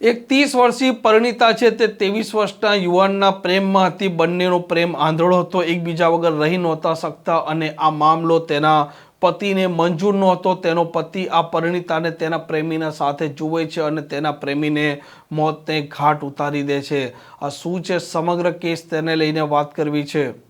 એક ત્રીસ વર્ષીય પરિણીતા છે તે ત્રેવીસ વર્ષના યુવાનના પ્રેમમાં હતી. બંનેનો પ્રેમ આંધળો હતો. એકબીજા વગર રહી નહોતા શકતા અને આ મામલો તેના પતિને મંજૂર નહોતો. તેનો પતિ આ પરિણીતાને તેના પ્રેમીના સાથે જુએ છે અને તેના પ્રેમીને મોતને ઘાટ ઉતારી દે છે. આ શું છે? સમગ્ર કેસ તેને લઈને વાત કરવી છે.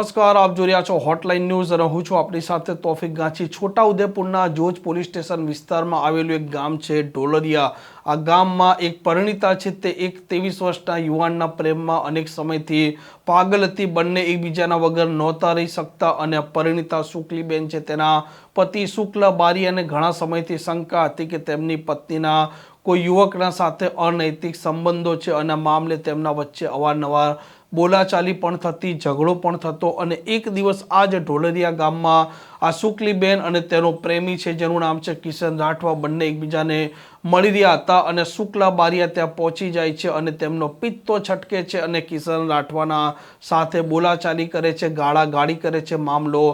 નમસ્કાર, આપ જોઈ રહ્યા છો હોટલાઇન ન્યૂઝ અને હું છું આપણી સાથે તોફિક ગાંચી. છોટા ઉદેપુરના જોજ પોલીસ સ્ટેશન વિસ્તારમાં આવેલું એક ગામ છે ઢોલરિયા આ ગામમાં એક પરિણીતા છે, તે એક ત્રેવીસ વર્ષના યુવાનના પ્રેમમાં અનેક સમયથી પાગલ હતી. બંને એકબીજાના વગર નહોતા રહી શકતા અને પરિણીતા શુક્લીબેન છે, તેના પતિ શુક્લ બારી અને ઘણા સમયથી શંકા હતી કે તેમની પત્નીના કોઈ યુવકના સાથે અનૈતિક સંબંધો છે અને મામલે તેમના વચ્ચે અવારનવાર બોલાચાલી પણ થતી ઝઘડો પણ થતો અને એક દિવસ આ જ ઢોલરિયા ગામમાં આ શુક્લીબેન અને તેનો પ્રેમી છે, જેનું નામ છે કિશન રાઠવા. બંને એકબીજાને મળી રહ્યા હતા અને શુક્લા બારિયા ત્યાં પહોંચી જાય છે અને તેમનો પિત્તો છટકે છે અને કિશન રાઠવાના સાથે બોલાચાલી કરે છે ગાળા ગાળી કરે છે, મામલો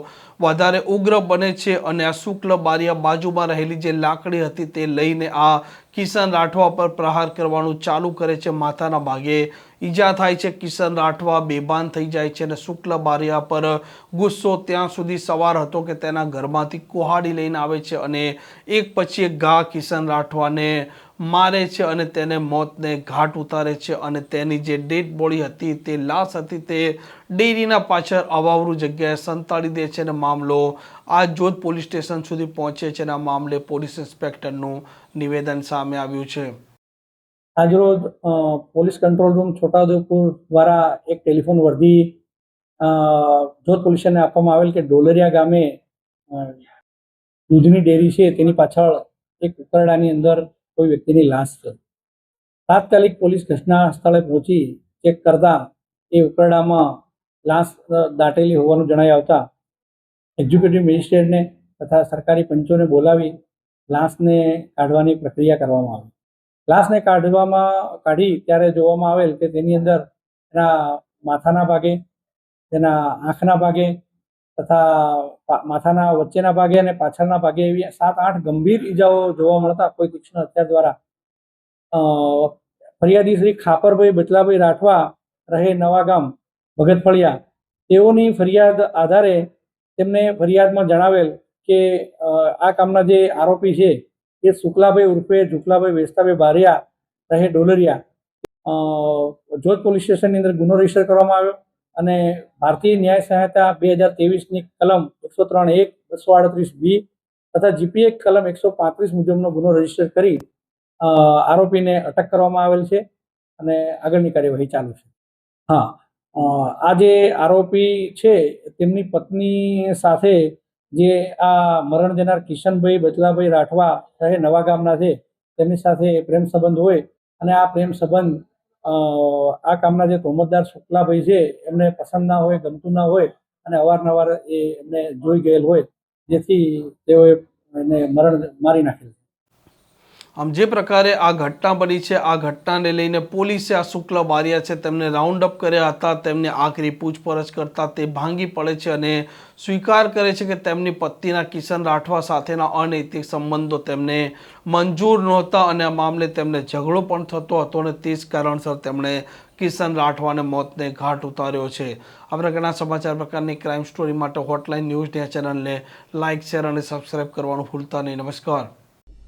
વધારે ઉગ્ર બને છે અને આ શુક્લ બારિયા બાજુમાં રહેલી જે લાકડી હતી તે લઈને આ કિશન રાઠવા પર પ્રહાર કરવાનું ચાલુ કરે છે. માથાના ભાગે ઈજા થાય છે. કિશન રાઠવા બેભાન થઈ જાય છે અને શુક્લ બારિયા પર ગુસ્સો ત્યાં સુધી સવાર હતો કે તેના ઘરમાંથી કુહાડી લઈને આવે છે અને એક પછી એક ઘા કિશન રાઠવાને મારે છે અને તેને મોતને ઘાટ ઉતારે છે અને તેની જે ડેડ બોડી હતી તે લાશ હતી તે ડેરીના પાછળ અવાવરું જગ્યાએ સંતાડી દે છે અને મામલો આ જોધ પોલીસ સ્ટેશન સુધી પહોંચે છે અને આ મામલે પોલીસ ઇન્સ્પેક્ટરનું નિવેદન સામે આવ્યું છે. આજરોજ પોલીસ કંટ્રોલ રૂમ છોટાઉદેપુર દ્વારા એક ટેલિફોન વર્ધી જોધ પોલીસ સ્ટેશનને આપવામાં આવેલ કે ડોલરિયા ગામે દૂધની ડેરી છે, તેની પાછળ એક ઉકરડાની અંદર કોઈ વ્યક્તિની લાશ છે. તાત્કાલિક પોલીસ ઘટના સ્થળે પહોંચી ચેક કરતા એ ઉકરડામાં લાશ દાટેલી હોવાનું જણાઈ આવતા એક્ઝિક્યુટિવ મેજિસ્ટ્રેટને તથા સરકારી પંચોને બોલાવી લાશને કાઢવાની પ્રક્રિયા કરવામાં આવી. લાશને કાઢવામાં, કાઢી ત્યારે જોવામાં આવેલ કે તેની અંદર એના માથાના ભાગે, તેના આંખના ભાગે તથા માથાના વચ્ચેના ભાગે અને પાછળના ભાગે એવી સાત, આઠ ગંભીર ઈજાઓ જોવા મળતા કોઈ કૃષ્ણ હત્યા દ્વારા ફરિયાદી શ્રી ખાપરભાઈ બચલાભાઈ રાઠવા રહે નવાગામ ભગતફળિયા. તેઓની ફરિયાદ આધારે તેમને ફરિયાદમાં જણાવેલ કે આ કામના જે આરોપી છે એ શુક્લાભાઈ ઉર્ફે ઝુકલાભાઈ વેસ્તાભાઈ બારિયા રહે ડોલરિયા. જોધ પોલીસ સ્ટેશનની અંદર ગુનો રજિસ્ટર કરવામાં આવ્યો. અને ભારતીય ન્યાય સંહિતા બે હજારની કલમ એકસો ત્રણ એક, બસો આડત્રીસ બી તથા જીપીએ કલમ એકસો પાંત્રીસ મુજબનો ગુનો રજિસ્ટર કરી આરોપીને અટક કરવામાં આવેલ છે અને આગળની કાર્યવાહી ચાલુ છે. હા આ જે આરોપી છે, તેમની પત્ની સાથે જે આ મરણ જનાર કિશનભાઈ બચલાભાઈ રાઠવા રહે નવા ગામના છે, તેમની સાથે પ્રેમ સંબંધ હોય અને આ પ્રેમ સંબંધ આ કામના જે તોમતદાર શુક્લાભાઈ છે, એમને પસંદ ના હોય, ગમતું ના હોય અને અવારનવાર એ એમને જોઈ ગયેલ હોય, જેથી તેઓએ એને મરણ મારી નાખેલ આમ જે પ્રકારે આ ઘટના બની છે, આ ઘટનાને લઈને પોલીસે આ શુક્લ બારિયા છે, તેમને રાઉન્ડ અપ કર્યા હતા, તેમને આખરી પૂછપરછ કરતા તે ભાંગી પડે છે અને સ્વીકાર કરે છે કે તેમની પત્નીના કિશન રાઠવા સાથેના અનૈતિક સંબંધો તેમને મંજૂર નહોતા અને આ મામલે તેમને ઝઘડો પણ થતો હતો અને તે જ કારણસર તેમણે કિશન રાઠવાને મોતને ઘાટ ઉતાર્યો છે. આ પ્રકારના સમાચાર પ્રકારની ક્રાઇમ સ્ટોરી માટે હોટલાઇન ન્યૂઝ ચેનલને લાઇક શેર અને સબસ્ક્રાઇબ કરવાનું ભૂલતા નહીં. નમસ્કાર.